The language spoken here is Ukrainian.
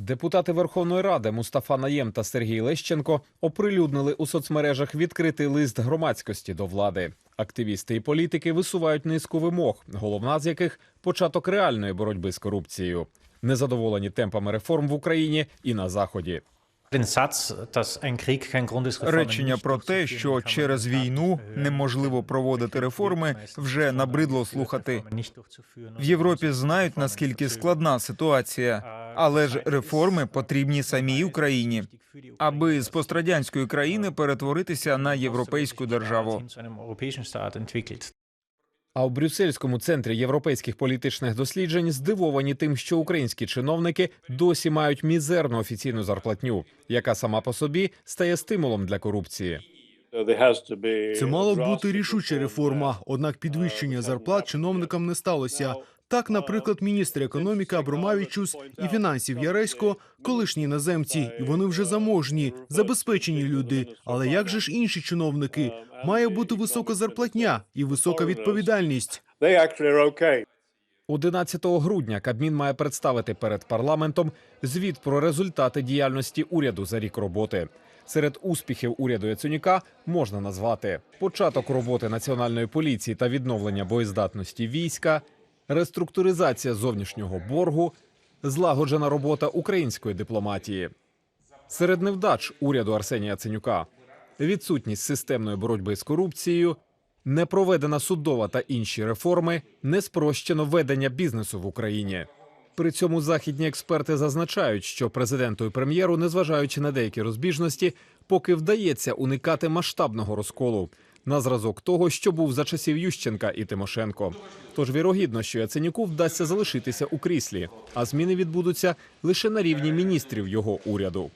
Депутати Верховної Ради Мустафа Наєм та Сергій Лещенко оприлюднили у соцмережах відкритий лист громадськості до влади. Активісти і політики висувають низку вимог, головна з яких початок реальної боротьби з корупцією. Незадоволені темпами реформ в Україні і на заході. Речення про те, що через війну неможливо проводити реформи, вже набридло слухати. В Європі знають наскільки складна ситуація, але ж реформи потрібні самій Україні, аби з пострадянської країни перетворитися на європейську державу. А у Брюссельському центрі європейських політичних досліджень здивовані тим, що українські чиновники досі мають мізерну офіційну зарплатню, яка сама по собі стає стимулом для корупції. Це мала б бути рішуча реформа, однак підвищення зарплат чиновникам не сталося. Так, наприклад, міністр економіки Абромавічус і фінансів Яресько – колишні іноземці, і вони вже заможні, забезпечені люди. Але як же ж інші чиновники? Має бути висока зарплатня і висока відповідальність. 11 грудня Кабмін має представити перед парламентом звіт про результати діяльності уряду за рік роботи. Серед успіхів уряду Яценюка можна назвати початок роботи національної поліції та відновлення боєздатності війська, реструктуризація зовнішнього боргу, злагоджена робота української дипломатії. Серед невдач уряду Арсенія Яценюка відсутність системної боротьби з корупцією, не проведена судова та інші реформи, не спрощено ведення бізнесу в Україні. При цьому західні експерти зазначають, що президенту і прем'єру, незважаючи на деякі розбіжності, поки вдається уникати масштабного розколу на зразок того, що був за часів Ющенка і Тимошенко. Тож вірогідно, що Яценюку вдасться залишитися у кріслі, а зміни відбудуться лише на рівні міністрів його уряду.